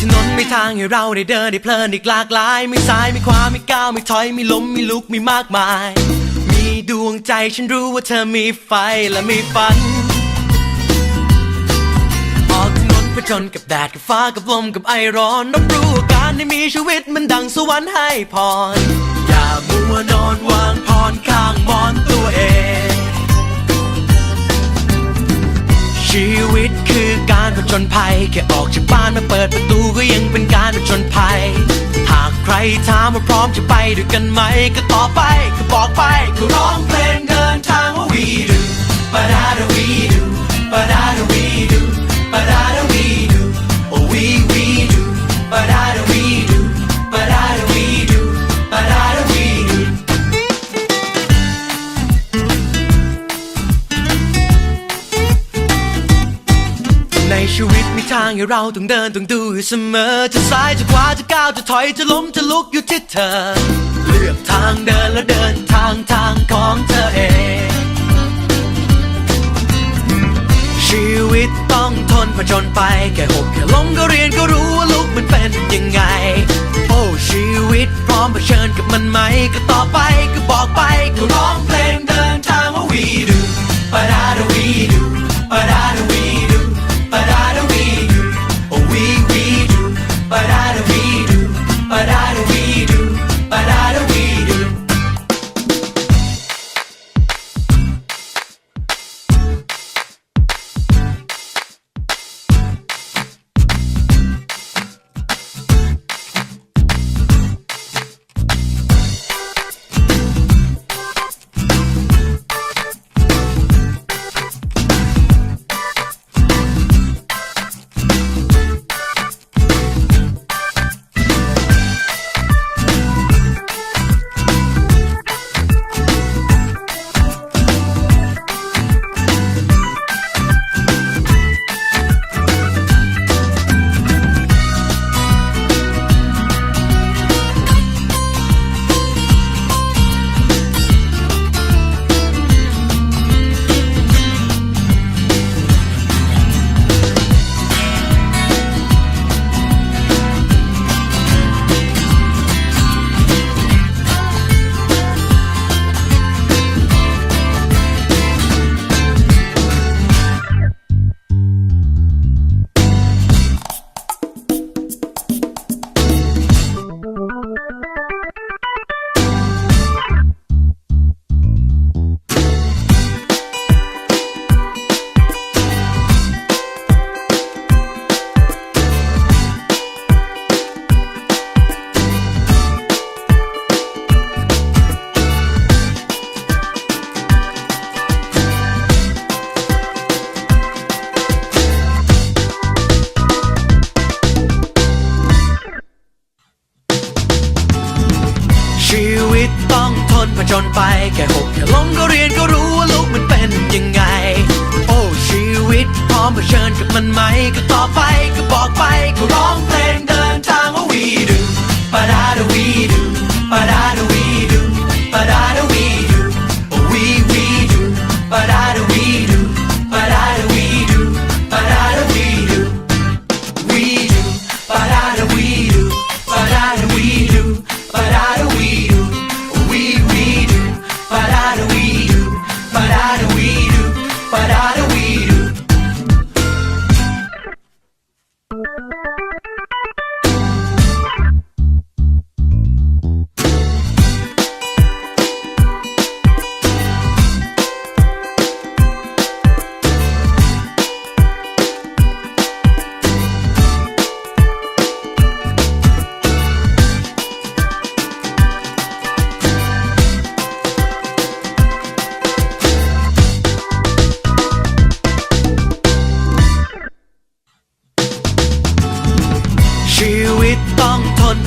ถนนมีทางให้เราได้เดินได้เพลินอีกหลากหลายไม่ซ้ายไม่ขวาไม่ก้าวไม่ถอยไม่ล้มไม่ลุกมีมากมาย มีดวงใจฉันรู้ว่าเธอมีไฟและมีฝันออกถนนผจญกับแดดกับฟ้ากับลมกับไอร้อนรับรู้ว่าการได้มีชีวิตมันดังสวรรค์ให้พร อย่ามัวนอนวางพรข้างมอนตัวเองชีวิตคือการผจญภัยแค่ออกจากบ้าน เปิดประตูก็ยังเป็นการผจญภัย หากใครถามว่าพร้อมจะไปด้วยกันไหม ก็ตอบไปก็บอกไปก็ร้องเพลงเดินทางว่า we do ปะดาดา we do ปะดาางให้เราต้องเดินต้องดูอยู่เสมอ จะซ้ายจะขวาจะก้าวจะถอยจะล้มจะลุกอยู่ที่เธอ เลือกทางเดินแล้วเดินทางทางของเธอเอง ชีวิตต้องทนผจญไป แค่หกแค่ล้มก็เรียนก็รู้ว่าลุกมันเป็นยังไง โอ้ชีวิตพร้อมเผชิญกับมันไหม ก็ต่อไปก็บอกไปก็ร้องเพลง วิตต้องทนผจญไป แค่หกแค่ล้มก็เรียนก็รู้ว่าลูกมันเป็นยังไง โอ้ชีวิตพร้อมเผชิญกับมันไหม ก็ต่อไปก็บอกไปก็ร้องเพลง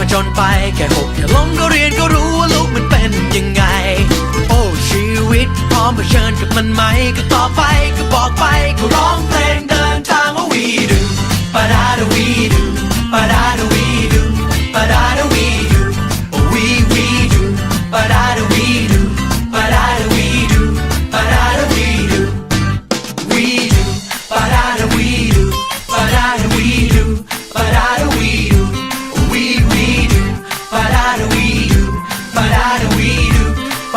ผจญไปแค่หกแค่ล้มก็เรียนก็รู้ว่าลูกมันเป็นยังไง โอ้ชีวิตพร้อมเผชิญกับมันไหม ก็ต่อไปก็บอกไปก็ร้องเพลงเดินทางว่า we do ปะดาดา we do ปะดาดา we do ปะดาดา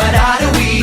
what are we?